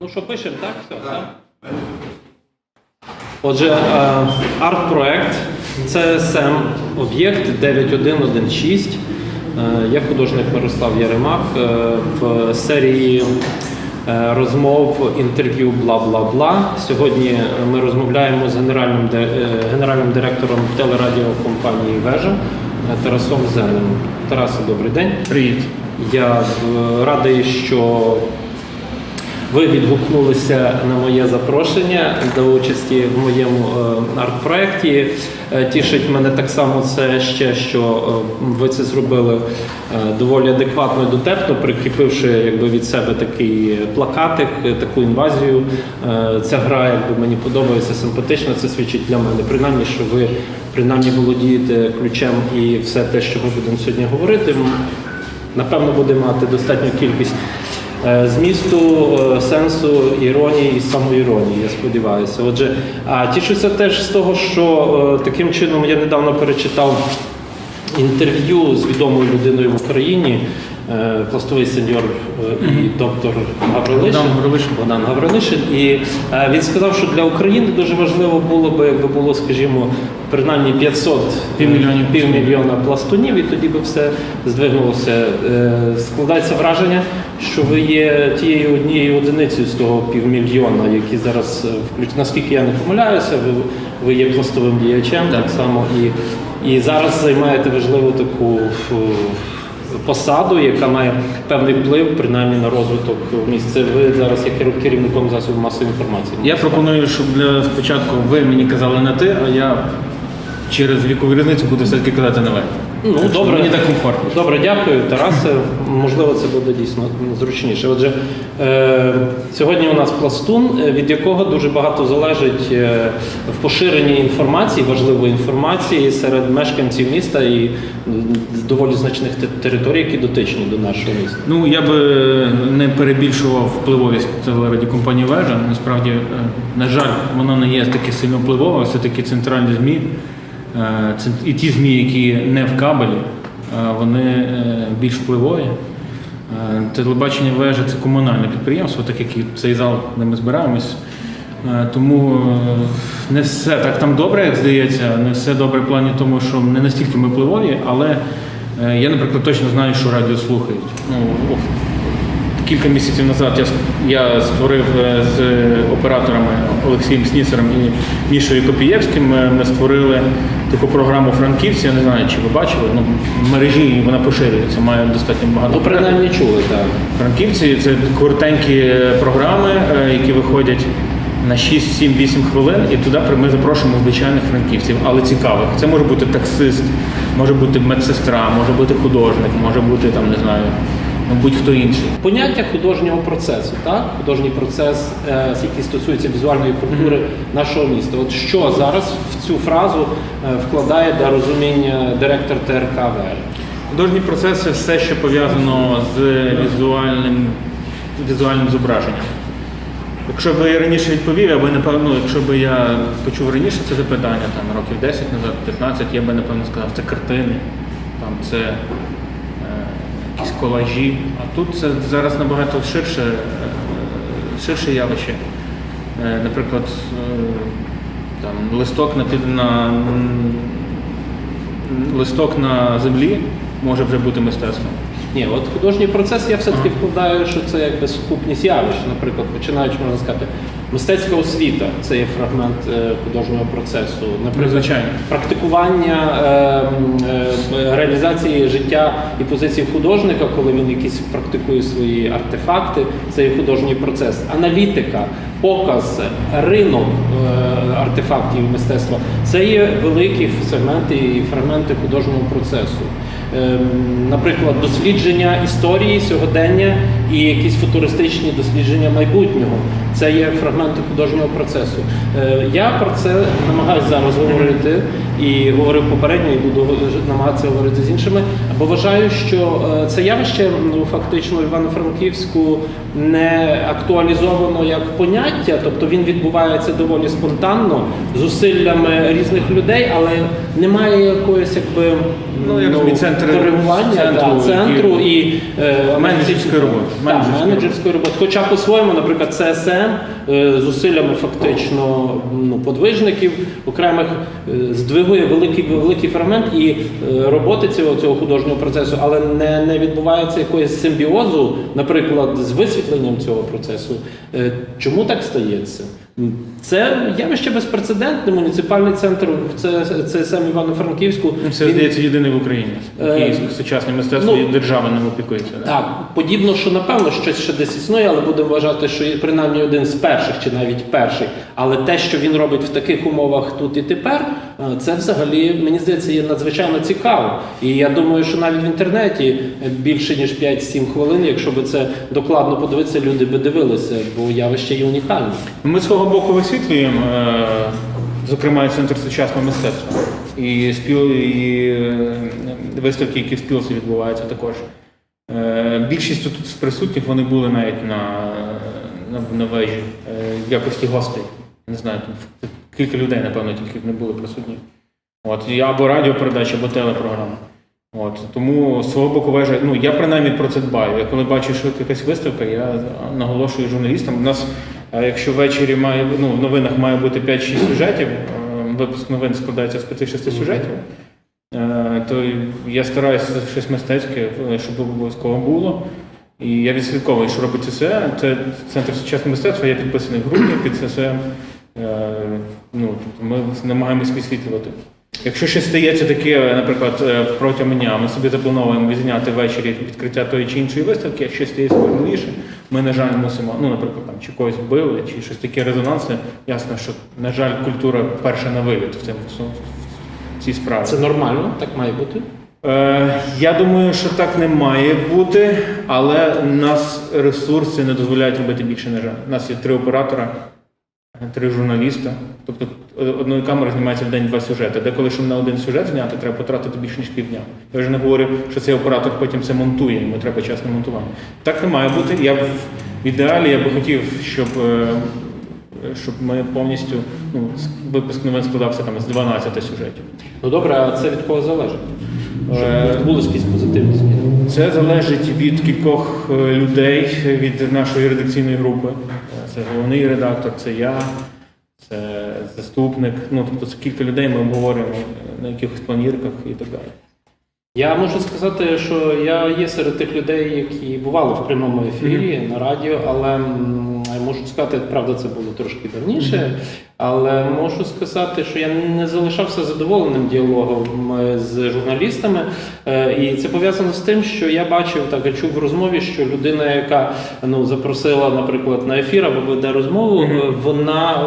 Ну що пишемо, так? Все, так? Отже, е, арт-проект це СЕМ об'єкт 9116. Е, Я художник Мирослав Яремак Е, в серії е, розмов, інтерв'ю бла-бла-бла. Сьогодні ми розмовляємо з генеральним, е, генеральним директором телерадіокомпанії Вежа е, Тарасом Зеленим. Тарасе, добрий день. Привіт. Я е, радий, що ви відгукнулися на моє запрошення до участі в моєму е, арт-проєкті. Е, Тішить мене так само це ще, що е, ви це зробили доволі адекватно і дотепно, прикріпивши якби від себе такий плакатик, таку інвазію. Ця гра якби мені подобається симпатично. Це свідчить для мене, принаймні, що ви принаймні володієте ключем і все те, що ми будемо сьогодні говорити. Напевно, буде мати достатню кількість змісту, е, сенсу, іронії і самоіронії, я сподіваюся. Отже, а тішуся теж з того, що е, таким чином я недавно перечитав інтерв'ю з відомою людиною в Україні, е, пластовий сеньор е, і доктор Гаврилишин. Богдан Гаврилишин. І е, він сказав, що для України дуже важливо було би, якби було, скажімо, принаймні 500 Півмільйонів півмільйона пластунів, і тоді би все здвигнулося. Е, Складається враження, що ви є тією однією одиницею з того півмільйона, які зараз е, наскільки я не помиляюся, ви, ви є пластовим діячем так, Так. само і, і зараз займаєте важливу таку. Посаду, яка має певний вплив принаймні на розвиток місця. Ви зараз є керів- керівником засобів масової інформації. Я пропоную, щоб для спочатку ви мені казали на ти, а я через вікову різницю буду все-таки казати на ви. Ну, Так добре. Мені так комфортно. Добре, дякую, Тарасе. Можливо, це буде дійсно зручніше. Отже, е, сьогодні у нас пластун, е, від якого дуже багато залежить е, в поширенні інформації, важливої інформації серед мешканців міста і доволі значних територій, які дотичні до нашого міста. Ну, я би не перебільшував впливовість телерадіокомпанії Вежа. Насправді, е, на жаль, вона не є таки сильно впливова, все-таки центральні ЗМІ. Е, це- І ті ЗМІ, які не в кабелі, е, вони е, більш впливові. Телебачення вежа це комунальне підприємство, так як і цей зал, де ми збираємось. Тому не все так там добре, як здається, не все добре в плані тому, що не настільки ми впливові, але я, наприклад, точно знаю, що радіо слухають. Ну, Кілька місяців назад я, створив з операторами Олексієм Сніцером і Мішою Копієвським. Ми створили таку програму Франківці. Я не знаю, чи ви бачили. Ну, в мережі вона поширюється, має достатньо багато. Ну, принаймні чули, так. Франківці це коротенькі програми, е, які виходять на 6, 7, 8 хвилин, і туди ми запрошуємо звичайних франківців, але цікавих. Це може бути таксист, може бути медсестра, може бути художник, може бути там, не знаю, будь-хто інший. Поняття художнього процесу, так? Художній процес, е, який стосується візуальної культури нашого міста. От що зараз в цю фразу е, вкладає для розуміння директор ТРК ВР? Художній процес це все, що пов'язано з візуальним, візуальним зображенням. Якщо б я раніше відповів, я би напевно, ну, якщо б я почув раніше це запитання, там років 10 назад, 15, я би напевно сказав, це картини, там це якісь колажі. А тут це зараз набагато ширше, е, ширше явище. Е, наприклад, е, там, листок на, на, листок на землі може вже бути мистецтвом. Ні, от художній процес я все-таки вкладаю, що це якби сукупність явищ. Наприклад, починаючи, можна сказати, мистецька освіта це є фрагмент е, художнього процесу. Звичайно. практикування е, м, е, реалізації життя і позиції художника, коли він якісь практикує свої артефакти, це є художній процес. Аналітика, показ, ринок е, артефактів мистецтва це є великі сегменти і фрагменти художнього процесу. Ем, Наприклад, дослідження історії сьогодення і якісь футуристичні дослідження майбутнього. Це є фрагменти художнього процесу. Е, Я про це намагаюся зараз говорити і говорив попередньо, і буду намагатися говорити з іншими, бо вважаю, що е, це явище ну, фактично в Івано-Франківську не актуалізовано як поняття, тобто він відбувається доволі спонтанно, зусиллями різних людей, але немає якоїсь якби Ну, я розумію, центр- коригування центру, да, центру і е, Менеджерської роботи. Менеджерської менеджерської роботи. Хоча по-своєму, наприклад, ЦСМ е, зусиллями фактично ну, подвижників окремих е, здвигує великий великий фрагмент і роботи цього, цього художнього процесу, але не, не відбувається якогось симбіозу, наприклад, з висвітленням цього процесу. Е, Чому так стається? Це явище безпрецедентне. Муніципальний центр в Ц- ЦСМ Івано-Франківську. Це він- здається єдиний в Україні, Е, який сучасне мистецтво ну, і держава ним опікується. Так, подібно, що напевно щось ще десь існує, але будемо вважати, що є принаймні один з перших чи навіть перший. Але те, що він робить в таких умовах тут і тепер, е, це взагалі мені здається є надзвичайно цікаво. І я думаю, що навіть в інтернеті більше ніж 5-7 хвилин, якщо би це докладно подивитися, люди би дивилися, бо явище є унікальне. Ми свого боку висвітлюємо, е, зокрема, центр сучасного мистецтва. І, спіл, і е, виставки, які в спілці відбуваються також. Е, Більшість тут з присутніх вони були навіть на, на, на вежі в якості гостей. Не знаю, тут кілька людей, напевно, тільки не були присутні. От, або радіопередача, або телепрограма. От, тому з свого боку вежа, ну я принаймні про це дбаю. Я коли бачу, що якась виставка, я наголошую журналістам. У нас, е, якщо ввечері має ну, в новинах має бути 5-6 сюжетів, е, випуск новин складається з 5-6 сюжетів, е, то я стараюся щось мистецьке, е, щоб обов'язково було. І я відслідковую, що робить ЦСЕ. Це центр сучасного мистецтва, я підписаний в групі під ЦСЕ. Ну, тобто ми намагаємось висвітлювати. Якщо щось стається таке, наприклад, е, протягом дня, ми собі заплановуємо відзняти ввечері відкриття тої чи іншої виставки, якщо щось стається важливіше, ми, на жаль, мусимо, ну, наприклад, там, чи когось вбили, чи щось таке резонансне, ясно, що, на жаль, культура перша на виліт в, цьому- в цій справі. Це нормально, так має бути. Е, я думаю, що так не має бути, але нас ресурси не дозволяють робити більше, на жаль. У нас є три оператора, три журналіста. Тобто е, одною камерою знімається в день два сюжети. Деколи, щоб на один сюжет зняти, треба потратити більше ніж півдня. Я вже не говорю, що цей оператор потім це монтує, йому треба час на монтування. Так не має бути. Я в в ідеалі я би хотів, щоб. е, Щоб ми повністю ну, випуск новин складався там з 12 сюжетів. Ну добре, а це від кого залежить? Е, Щоб відбулись якісь позитивні зміни. Це залежить від кількох е, людей, від нашої редакційної групи. Це головний редактор, це я, це заступник. Ну тобто це кілька людей. Ми обговорюємо на якихось планірках і так далі. Я можу сказати, що я є серед тих людей, які бували в прямому ефірі на радіо, але можу сказати, правда, це було трошки давніше. Але можу сказати, що я не залишався задоволеним діалогом е, з журналістами, Е, і це пов'язано з тим, що я бачив так, я чув в розмові, що людина, яка ну запросила, наприклад, на ефір або веде розмову, е, вона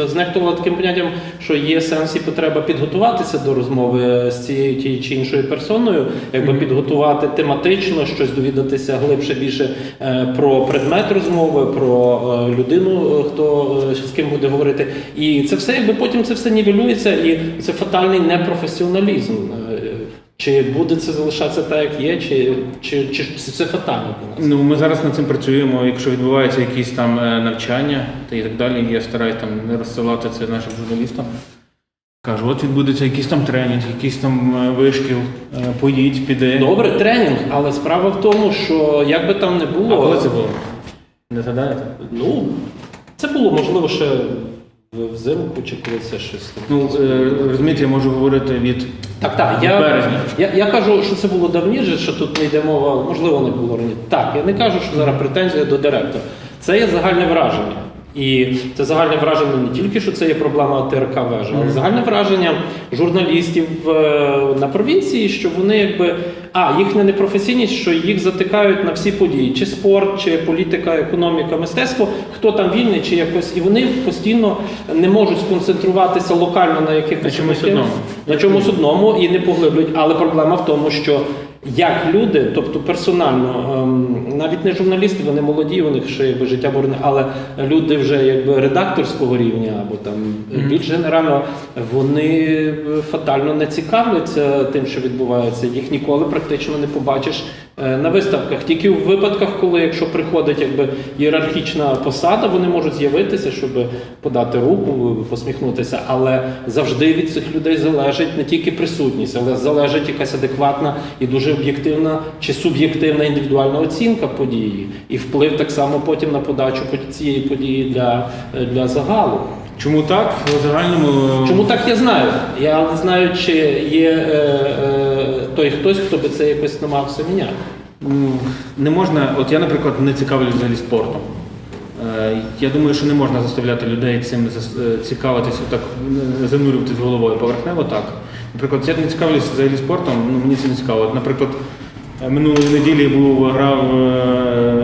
е, знехтувала таким поняттям, що є сенс і потреба підготуватися до розмови з цією тією чи іншою персоною, якби підготувати тематично, щось довідатися глибше більше про предмет розмови, про людину, хто з ким буде говорити. І це все, якби потім це все нівелюється, і це фатальний непрофесіоналізм. Е, Чи буде це залишатися так, як є, чи, чи, чи це фатально для нас? Ну ми зараз над цим працюємо. Якщо відбуваються якісь там е, навчання та і так далі, я стараюсь там не розсилати це нашим журналістам. Кажу, от відбудеться якийсь там тренінг, якийсь там е, вишкіл, поїдь, піде. Добре, тренінг, але справа в тому, що як би там не А було, коли це було? Не згадаєте? ну це було можливо ще взимку, чи коли це щось. Ну е, розумієте, я можу говорити від Так, так. Я, я, я кажу, що це було давніше, що тут не йде мова, можливо, не було раніше. Так, я не кажу, що зараз претензія до директора. Це є загальне враження. І це загальне враження не тільки, що це є проблема ТРК вежа, але загальне враження журналістів е, на провінції, що вони якби. А, їхня непрофесійність, що їх затикають на всі події, чи спорт, чи політика, економіка, мистецтво, хто там вільний, чи якось, і вони постійно не можуть сконцентруватися локально на якихось На чомусь одному. на чомусь одному і не поглиблюють. Але проблема в тому, що як люди, тобто персонально, ем, навіть не журналісти, вони молоді, у них ще якби життя борне, але люди вже якби редакторського рівня або там більш генерально, вони е, фатально не цікавляться тим, що відбувається. Їх ніколи практично не побачиш на виставках. Тільки в випадках, коли якщо приходить якби ієрархічна посада, вони можуть з'явитися, щоб подати руку, посміхнутися. Але завжди від цих людей залежить не тільки присутність, але залежить якась адекватна і дуже об'єктивна чи суб'єктивна індивідуальна оцінка події, і вплив так само потім на подачу цієї події для, для загалу. Чому так? У загальному Чому так я знаю? Я не знаю, чи є е, е, той хтось, хто би це якось намагався міняти. Ну, не можна, от я, наприклад, не цікавлюсь взагалі спортом. Е, Я думаю, що не можна заставляти людей цим е, цікавитися, так е, занурюватись головою поверхнево так. Наприклад, я не цікавлюсь взагалі спортом, ну мені це не цікаво. Наприклад, минулої неділі був грав,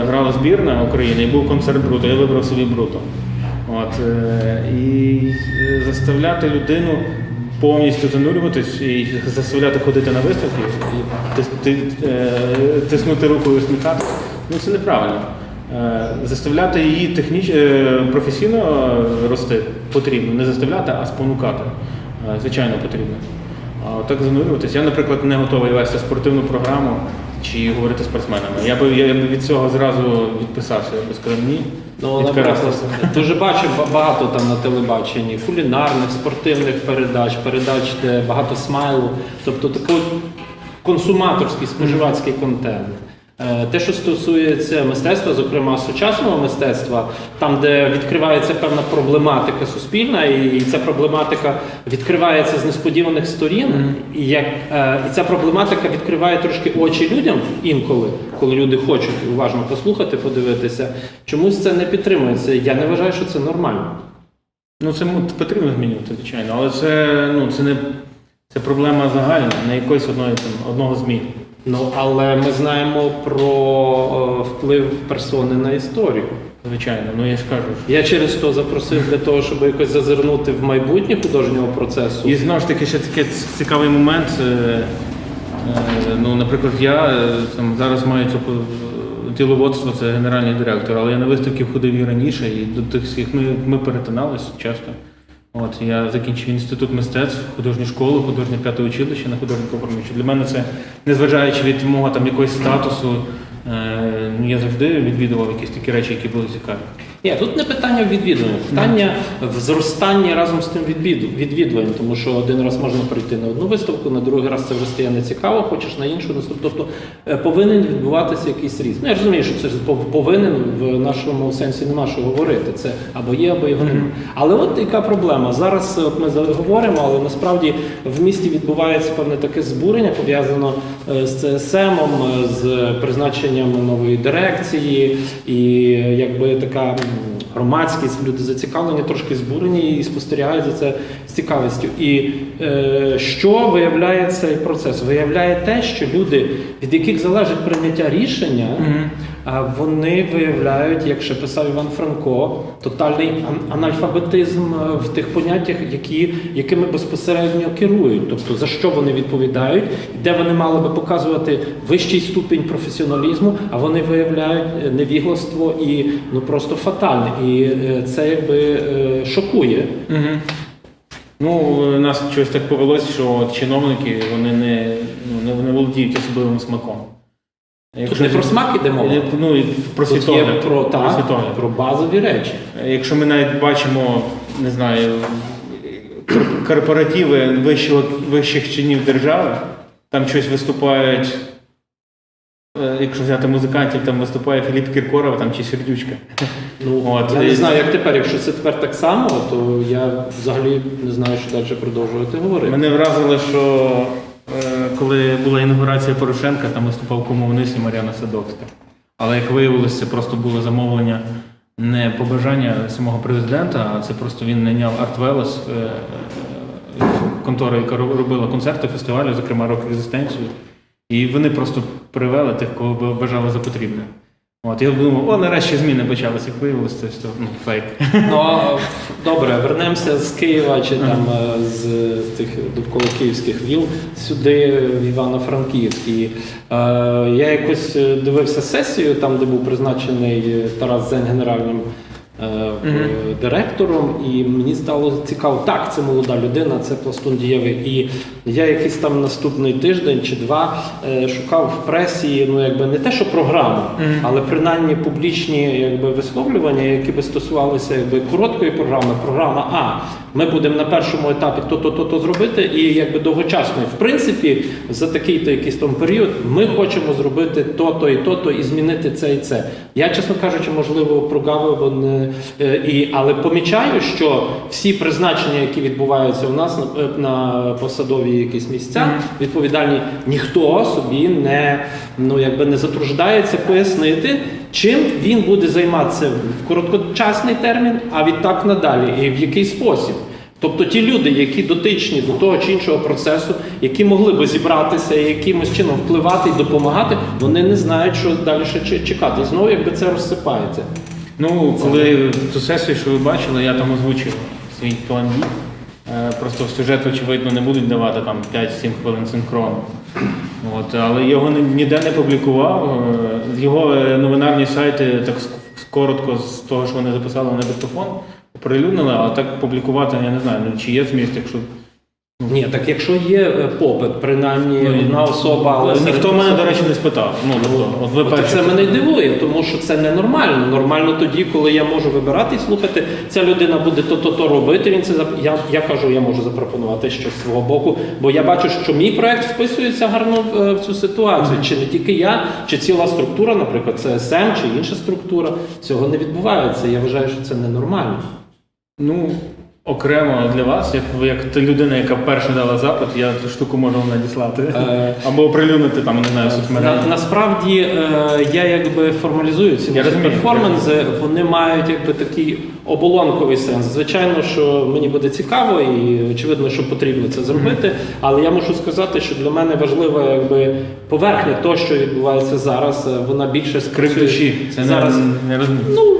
грала збірна України і був концерт Бруто. Я вибрав собі Бруто. От, і заставляти людину повністю занурюватись і заставляти ходити на виставки, і е, тиснути руку і усміхати, ну це неправильно. Е, Заставляти її техніч... е, професійно рости потрібно, не заставляти, а спонукати. Звичайно, потрібно. А так занурюватись. Я, наприклад, не готовий вести спортивну програму чи говорити з спортсменами. Я би я би від цього зразу відписався, я би сказав ні. Ну, наприклад, дуже бачив багато там на телебаченні кулінарних, спортивних передач, передач, де багато смайлу, тобто такий консуматорський споживацький контент. Е, Те, що стосується мистецтва, зокрема сучасного мистецтва, там, де відкривається певна проблематика суспільна, і ця проблематика відкривається з несподіваних сторін, і як е, і ця проблематика відкриває трошки очі людям інколи, коли люди хочуть уважно послухати, подивитися. Чомусь це не підтримується. Я не вважаю, що це нормально. Ну, це потрібно змінювати, звичайно, але це, ну, це не це проблема загальна, не якоїсь одної там, одного ЗМІ. Ну але ми знаємо про е, вплив персони на історію. Звичайно, ну я ж кажу. Я через то запросив для того, щоб якось зазирнути в майбутнє художнього процесу. І знову ж таки, ще такий цікавий момент. е, е, Ну, наприклад, я там зараз маю цю діловодство, це генеральний директор, але я на виставки ходив і раніше, і до тих всіх ми, ми перетинались часто. От я закінчив інститут мистецтв, художню школу, художнє п'яте училище на художнику оформлюючи. Для мене це, незважаючи від мого там якогось статусу, е, ну я завжди відвідував якісь такі речі, які були цікаві. Ні, тут не питання в відвідуванні, питання в зростанні разом з тим відвіду- відвідуванням, тому що один раз можна прийти на одну виставку, на другий раз це вже стає нецікаво, хочеш на іншу наступну. Тобто е, повинен відбуватися якийсь ріст. Ну я розумію, що це повинен в нашому сенсі нема що говорити. Це або є, або його немає. Але от яка проблема? Зараз е, от ми говоримо, але насправді в місті відбувається певне таке збурення, пов'язано е, з ЦСМ, з призначенням нової дирекції, і якби така громадськість, люди зацікавлені, трошки збурені і спостерігають за це з цікавістю. І е, що виявляє цей процес? Виявляє те, що люди, від яких залежить прийняття рішення, а вони виявляють, як ще писав Іван Франко, тотальний ан- анальфабетизм е, в тих поняттях, які, якими безпосередньо керують, тобто за що вони відповідають, де вони мали би показувати вищий ступінь професіоналізму, а вони виявляють е, невігластво і ну просто фатальне. І е, це якби шокує. Угу. Ну, у нас щось так повелося, що чиновники вони не, ну, не володіють особливим смаком. Тут не про смак іде мова. Ну, і про Тут є світогляд. про, так, світогляд. про базові речі. Якщо ми навіть бачимо, не знаю, корпоративи вищого, вищих чинів держави, там щось виступають. е, Якщо взяти музикантів, там виступає Філіп Кіркоров там, чи Сердючка. Ну, От, я і- не знаю, як тепер. Якщо це тепер так само, то я взагалі не знаю, що далі продовжувати говорити. Мене вразило, що коли була інаугурація Порошенка, там виступав комунист і Мар'яна Садовська. Але як виявилося, це просто було замовлення не побажання самого президента, а це просто він найняв Артвелес, е, е, контора, яка робила концерти фестивалю, зокрема рок резистенцію. І вони просто привели тих, кого бажали за потрібне. От я думав, о, нарешті зміни почалися, як виявилося, це все, ну, фейк. Ну добре, вернемося з Києва чи там е, з, тих довкола київських віл сюди, в Івано-Франківськ. Е, я якось е, дивився сесію, там, де був призначений Тарас Зен генеральним. Е, Директором, і мені стало цікаво, так, це молода людина, це пластун дієвий. І я якийсь там наступний тиждень чи два е, шукав в пресі, ну якби не те, що програму, але принаймні публічні якби висловлювання, які би стосувалися якби короткої програми, програма А. Ми будемо на першому етапі то-то, то-то зробити, і якби довгочасно. В принципі, за такий-то якийсь там період ми хочемо зробити то-то і то-то і змінити це і це. Я, чесно кажучи, можливо, прогавив, бо не і але помічаю, що всі призначення, які відбуваються у нас на, е, на посадові якісь місця, відповідальні, ніхто собі не ну якби не затруждається пояснити, чим він буде займатися в короткочасний термін, а відтак надалі, і в який спосіб. Тобто ті люди, які дотичні до того чи іншого процесу, які могли би зібратися і якимось чином впливати і допомагати, вони не знають, що далі чекати. Знову якби це розсипається. Ну, коли ту сесію, що ви бачили, я там озвучив свій план дій. Е, Просто сюжет, очевидно, не будуть давати там 5-7 хвилин синхрону. От, але його ніде не публікував. Е, Його е, новинарні сайти так коротко з того, що вони записали на диктофон, оприлюднили, а так публікувати, я не знаю, ну, чи є зміст, якщо Ні, так якщо є е, попит, принаймні Ну, одна особа, але ніхто мене, до речі, не спитав. Ну, тобто, от ви От перші. це мене дивує, тому що це ненормально. Нормально тоді, коли я можу вибирати і слухати, ця людина буде то-то то робити. Він це зап- я, я кажу, я можу запропонувати щось з свого боку, бо я бачу, що мій проект вписується гарно в, е, в цю ситуацію. Чи не тільки я, чи ціла структура, наприклад, це СМ чи інша структура. Цього не відбувається. Я вважаю, що це ненормально. Ну, окремо для вас, як ви як та людина, яка перша дала запит, я цю штуку можу вам надіслати. Е, Або оприлюднити там, не знаю, соцмережі. На, насправді е, я якби формалізую ці Я розумію. перформанси. Вони мають якби такий оболонковий сенс. Звичайно, що мені буде цікаво і очевидно, що потрібно це зробити. Але я мушу сказати, що для мене важлива якби поверхня того, що відбувається зараз. е, Вона більше Крик душі. Це зараз. не, не розумію. Ну,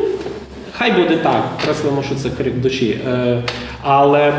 хай буде так. Креслимо, що це крик душі. Е, але,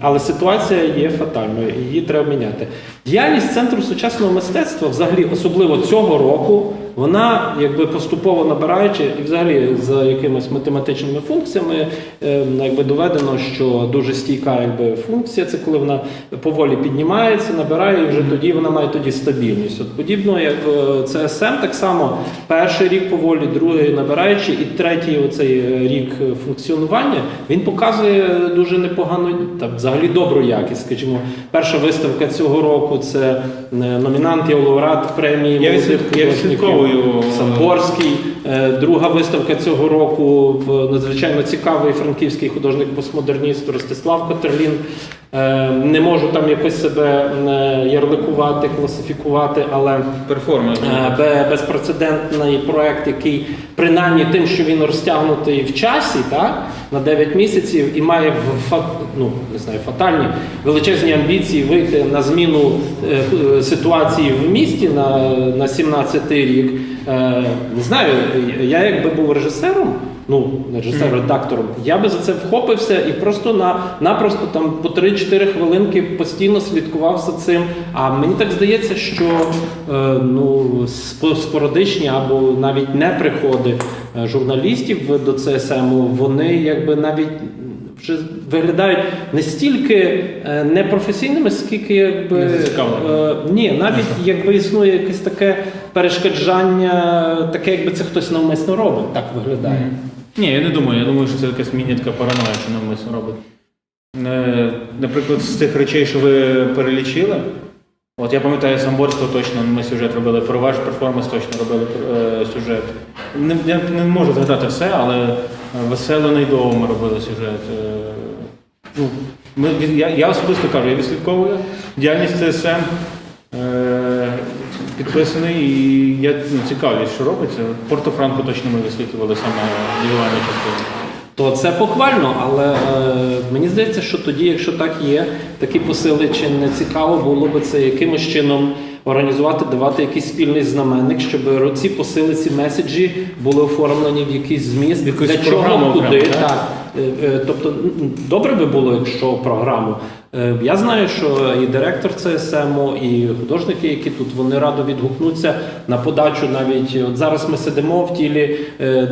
але ситуація є фатальною, її треба міняти. Діяльність центру сучасного мистецтва, взагалі, особливо цього року, вона якби поступово набираючи, і взагалі за якимись математичними функціями, е, якби доведено, що дуже стійка якби, функція це коли вона поволі піднімається, набирає, і вже тоді вона має тоді стабільність. От подібно як е, CSM, так само перший рік поволі, другий набираючи, і третій оцей рік функціонування він показує дуже непогану та взагалі добру якість. Скажімо, перша виставка цього року це е, номінант і лауреат премії Я відслідковую. Самборський. Е, Друга виставка цього року надзвичайно цікавий франківський художник-постмодерніст Ростислав Котерлін. Е, Не можу там якось себе е, ярликувати, класифікувати, але Перформанс. Безпрецедентний проект, який принаймні тим, що він розтягнутий в часі, так, на 9 місяців і має ну, не знаю, фатальні величезні амбіції вийти на зміну ситуації в місті на, на 17-й рік. Е, Не знаю, я якби був режисером. Ну, не режисером, редактором, я би за це вхопився і просто на напросто там по 3-4 хвилинки постійно слідкував за цим. А мені так здається, що е, ну, спорадичні або навіть не приходи е, журналістів до ЦСМ, вони якби навіть вже виглядають не стільки е, непрофесійними, скільки якби Незацікавленими. е, ні, навіть якби існує якесь таке перешкоджання, таке, якби це хтось навмисно робить, так виглядає. Ні, я не думаю. Я думаю, що це якась мінітка параноя, що навмисно робить. Е, Наприклад, з тих речей, що ви перелічили, от я пам'ятаю Самборського точно, ми сюжет робили, про ваш перформанс точно робили е, сюжет. Не, я не можу згадати все, але весело довго ми робили сюжет. Е, Ну, ми, я, я особисто кажу, я відслідковую діяльність ЦСМ. Е, підписаний і я ну, цікавлюсь, що робиться. Порто-Франко точно ми висвітлювали саме діляння частину. То це похвально, але е, мені здається, що тоді, якщо так є, такі посили чи не цікаво було би це якимось чином організувати, давати якийсь спільний знаменник, щоб ці посили, ці меседжі були оформлені в якийсь зміст. Якусь Для чого, куди. окремо, так? Е, е, Тобто добре би було, якщо програму. Е, Я знаю, що і директор ЦСМ, і художники, які тут, вони радо відгукнуться на подачу. Навіть от зараз ми сидимо в тілі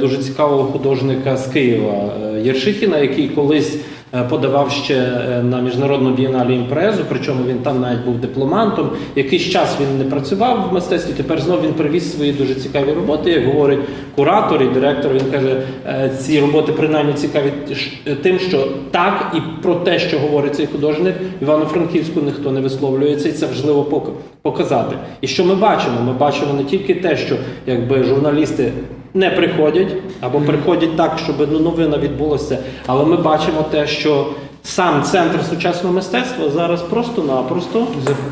дуже цікавого художника з Києва Єршихіна, який колись. Е, Подавав ще е, на міжнародну бієнале імпрезу, причому він там навіть був дипломантом. Якийсь час він не працював в мистецтві. Тепер знов він привіз свої дуже цікаві роботи. Як говорить куратор і директор, він каже, е, ці роботи принаймні цікаві тим, що так і про те, що говорить цей художник, Івано-Франківську ніхто не висловлюється, і це важливо показати. І що ми бачимо? Ми бачимо не тільки те, що якби журналісти. Не приходять або приходять так, щоб ну, новина відбулася. Але ми бачимо те, що сам центр сучасного мистецтва зараз просто-напросто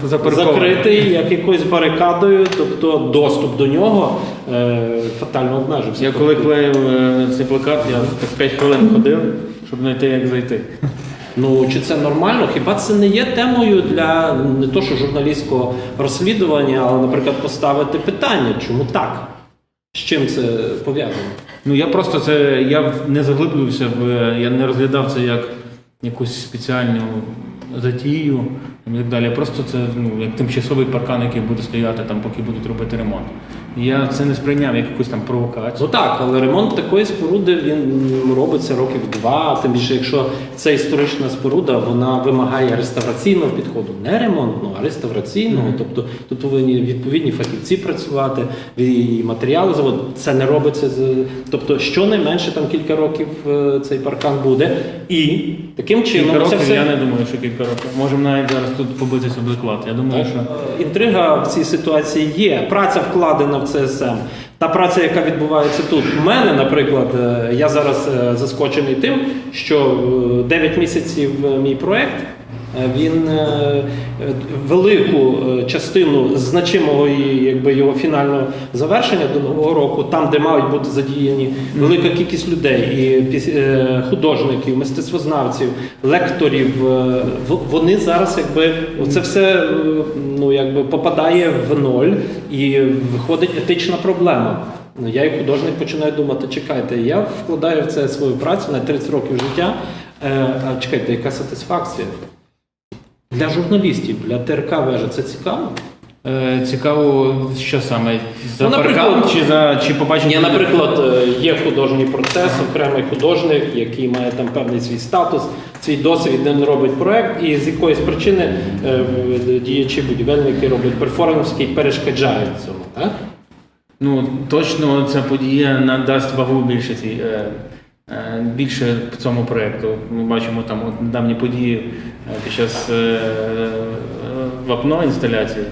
закритий як якоюсь барикадою, тобто доступ до нього е, фатально обмежився. Я коли клеїв е, цей плакат, я так 5 хвилин ходив, щоб знайти, як зайти. Ну чи це нормально? Хіба це не є темою для не то, що журналістського розслідування, але, наприклад, поставити питання, чому так? З чим це пов'язано? Ну я просто це я не заглиблювався в я не розглядав це як якусь спеціальну затію і так далі. Просто це ну як тимчасовий паркан, який буде стояти там, поки будуть робити ремонт. Я це не сприйняв як якусь там провокацію. Ну так, але ремонт такої споруди він робиться років два. Тим більше, якщо це історична споруда, вона вимагає реставраційного підходу, не ремонтного, а реставраційного. Тобто тут повинні відповідні фахівці працювати, і матеріали завод. Це не робиться з тобто, щонайменше там кілька років е, цей паркан буде, і таким чином Кілька це все я не думаю, що кілька років. Можемо навіть зараз тут побитися об заклад. Я думаю, що Е, Інтрига в цій ситуації є. Праця вкладена в ЦСМ. Та праця, яка відбувається тут. У мене, наприклад, е, я зараз е, заскочений тим, що 9 місяців е, мій проект. Е, Він е, велику е, частину значимого якби його фінального завершення до нового року, там, де мають бути задіяні велика кількість людей, і художників, мистецтвознавців, лекторів, вони зараз якби це все ну якби попадає в ноль і виходить етична проблема. Ну, Я як художник починаю думати, чекайте, я вкладаю в це свою працю на 30 років життя. А чекайте, яка сатисфакція? Для журналістів, для ТРК вежа це цікаво. е, цікаво, що саме за Ну, наприклад, паркан чи за чи побачити. Ні, наприклад, е, є художній процес, окремий художник, який має там певний свій статус, свій досвід, він робить проект, і з якоїсь причини е, діячі будівельники роблять перформанс, який перешкоджає цьому. Так? Ну точно ця подія надасть вагу більше цій. Е, Більше в цьому проєкту. Ми бачимо там от недавні події е, під час е, е, вапно інсталяції.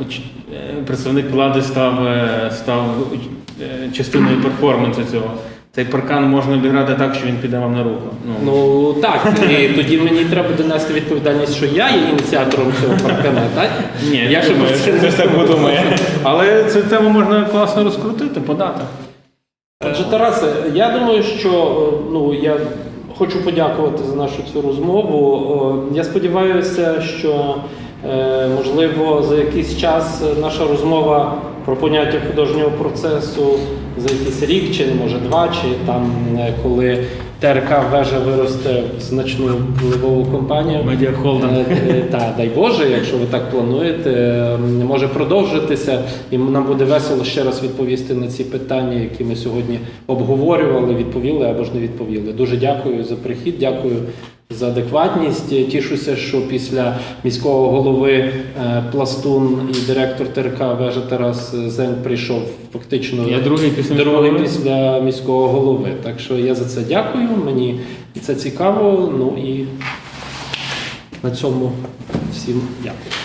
Е, е, Представник влади став, е, став е, частиною перформансу цього. Цей паркан можна обіграти так, що він піде вам на руку. Ну, Ну так, і тоді мені треба донести відповідальність, що я є ініціатором цього паркана, так? ні, я думаю, це хтось так подумає. Але цю тему можна класно розкрутити, подати. Отже, Тарасе, я думаю, що е, ну я хочу подякувати за нашу цю розмову. Я сподіваюся, що е, можливо за якийсь час е, наша розмова про поняття художнього процесу за якийсь рік, чи може два, чи там е, коли ТРК вежа виросте в значну впливову компанію. Медіахолдинг. Е, е, Та, дай Боже, якщо ви так плануєте, може продовжитися, і нам буде весело ще раз відповісти на ці питання, які ми сьогодні обговорювали, відповіли або ж не відповіли. Дуже дякую за прихід, дякую за адекватність. Тішуся, що після міського голови е, Пластун і директор ТРК Вежа Тарас Зень прийшов фактично Я другий після другий міського після міського голови. Так що я за це дякую. Мені це цікаво. Ну і на цьому всім дякую.